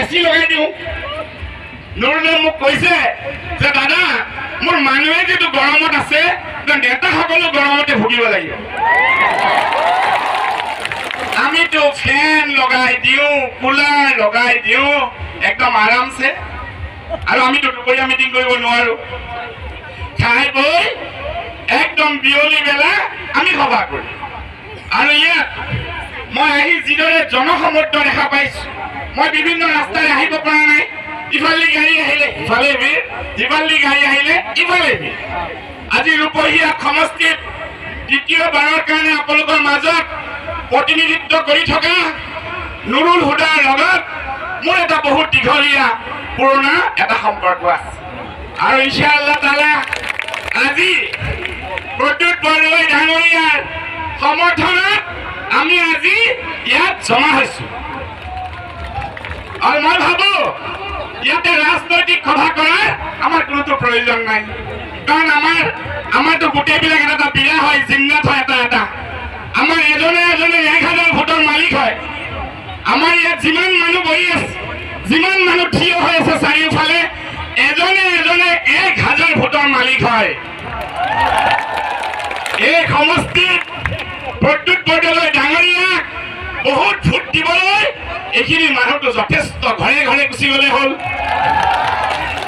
এচি লগাই দিওঁ। নুৰুলে মোক কৈছে যে, দাদা, মোৰ মানুহে যিটো গৰমত আছে নেতাসকলো গৰমতে ভুগিব লাগিব। আমিতো ফেন লগাই দিওঁ, কুলাৰ লগাই দিওঁ, একদম আৰামছে। আৰু আমিতো দুপৰীয়া মিটিং কৰিব নোৱাৰো। খাই বৈ একদম বিয়লি বেলা আমি সভা কৰিম আৰু ইয়াত মই আহি যিদৰে জনসমুদ্ৰ দেখা পাইছো মই বিভিন্ন ৰাস্তাৰে আহিব পৰা নাই। ইফালে গাড়ী আহিলে ইফালে ভিৰ সিফালে গাড়ী আহিলে ইফালে ভিৰ আজি ৰূপহীয়া সমষ্টিত দ্বিতীয়বাৰৰ কাৰণে আপোনালোকৰ মাজত প্ৰতিনিধিত্ব কৰি থকা নুৰুল হুদাৰ লগত মোৰ এটা বহুত দীঘলীয়া পুৰণা এটা সম্পৰ্ক আছে। আৰু ইনশাআল্লাহ তালা আজি প্ৰদ্যুৎ বৰদলৈ ডাঙৰীয়াৰ সমৰ্থনত আমি আজি ইয়াত জমা হৈছো। আৰু মই ভাবো, ইয়াতে ৰাজনৈতিক সভা কৰাৰ আমাৰ কোনোতো প্ৰয়োজন নাই। কাৰণ আমাৰ আমাৰতো গোটেইবিলাক এটা এটা বিয়া হয়, জিন্নাত হয় এটা এটা। আমাৰ এজনে এজনে এক হাজাৰ ভোটৰ মালিক হয়। আমাৰ ইয়াত যিমান মানুহ বহি আছে, যিমান মানুহ থিয় হৈ আছে চাৰিওফালে, এজনে এজনে এক হাজাৰ ভোটৰ মালিক হয়। এইখিনি মানুহটো যথেষ্ট ঘৰে ঘৰে গুচি গ'লে হ'ল।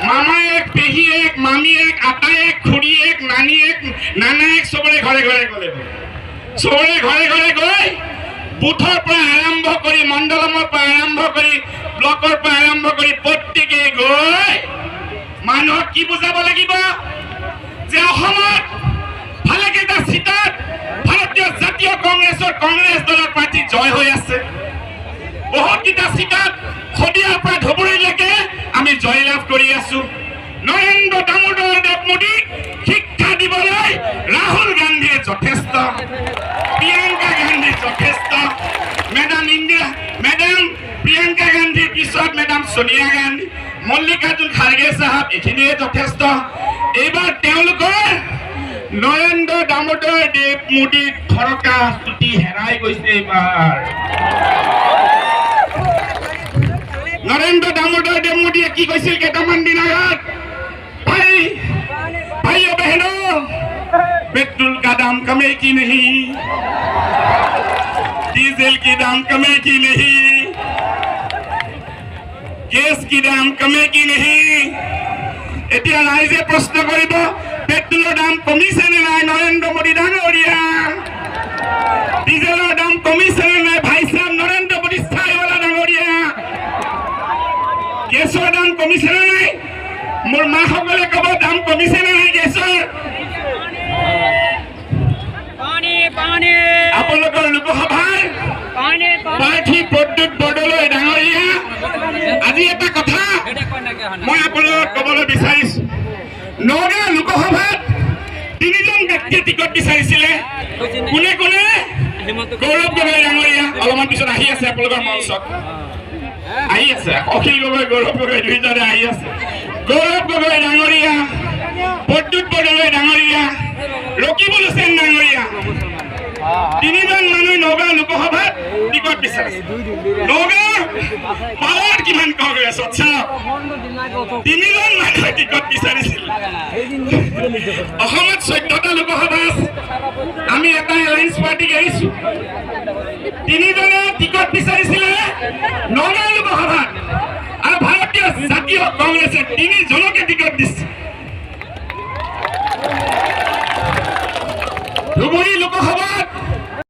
মামায়েক, পেহীয়েক, মামীয়েক আটায়েক খুৰীয়েক নানীয়েক, নানায়েক চবৰে ঘৰে ঘৰে গ'লে চবৰে ঘৰে ঘৰে গৈ বুথৰ পৰা আৰম্ভ কৰি মণ্ডলমৰ পৰা আৰম্ভ কৰি ব্লকৰ পৰা আৰম্ভ কৰি প্ৰত্যেকে গৈ মানুহক কি বুজাব লাগিব? যে অসমত ভালেকেইটা চিটত ভাৰতীয় জাতীয় কংগ্ৰেছৰ কংগ্ৰেছ দলৰ প্ৰাৰ্থী জয় হৈ আছে। বহুতকেইটা চিটত শদিয়াৰ পৰা ধুবুৰীলৈকে আমি জয়লাভ কৰি আছো। নৰেন্দ্ৰ দামোদৰ দেৱ মোদীক শিক্ষা দিবলৈ ৰাহুল গান্ধীয়ে যথেষ্ট, প্ৰিয়ংকা গান্ধী যথেষ্ট। মেডাম ইন্দিৰা, মেডাম প্ৰিয়ংকা গান্ধীৰ পিছত মেডাম সোনিয়া গান্ধী, মল্লিকাৰ্জুন খাৰ্গে চাহাব, এইখিনিয়ে যথেষ্ট। এইবাৰ তেওঁলোকৰ নৰেন্দ্ৰ দামোদৰ দেৱ মোদীৰ থৰকা চুটি হেৰাই গৈছে এইবাৰ। দেৱ মোদীয়ে কি কৈছিল কেইটামান দিন আগত ভাই भाइयों बहनों पेट्रोल का दाम कमे की नहीं डीजल की दाम कमे की नहीं গেছ কি দাম কমে কি নেহি এতিয়া ৰাইজে প্ৰশ্ন কৰিব পেট্ৰলৰ দাম কমিছে গেছৰ দাম কমিছে নে নাই? মোৰ মাসকলে ক'ব দাম কমিছে নে নাই গেছৰ? পানী পানী। আপোনালোকৰ লোকসভাৰ প্ৰাৰ্থী প্ৰদ্যুৎ বৰদলৈ ডাঙৰীয়া আজি এটা কথা মই আপোনালোকক ক'বলৈ বিচাৰিছো। নগাঁও লোকসভাত তিনিজন ব্যক্তিয়ে টিকট বিচাৰিছিলে। কোনে কোনে? গৌৰৱ গগৈ ডাঙৰীয়া। অলপমান পিছত আহি আছে আপোনালোকৰ মঞ্চত। আহি আছে অখিল গগৈ গৌৰৱ গগৈ দুইজনে আহি আছে গৌৰৱ গগৈ ডাঙৰীয়া প্ৰদ্যুৎ বৰদলৈ ডাঙৰীয়া ৰকিবুল হুছেইন ডাঙৰীয়া। তিনিজন মানুহ নগাঁও লোকসভাত টিকট বিচাৰিছে। নগাঁও পাৱাৰ কিমান কংগ্ৰেছত, চাওক। তিনিজন মানুহে টিকট বিচাৰিছিল। অসমত চৈধ্যটা লোকসভা আছে। আমি এটা এলায়েন্স পাৰ্টিক এৰিছো তিনিজনে টিকট বিচাৰিছিলে নগাঁও লোকসভাত আৰু ভারতীয় জাতীয় কংগ্রেসের তিনি জনকে টিকট দিছে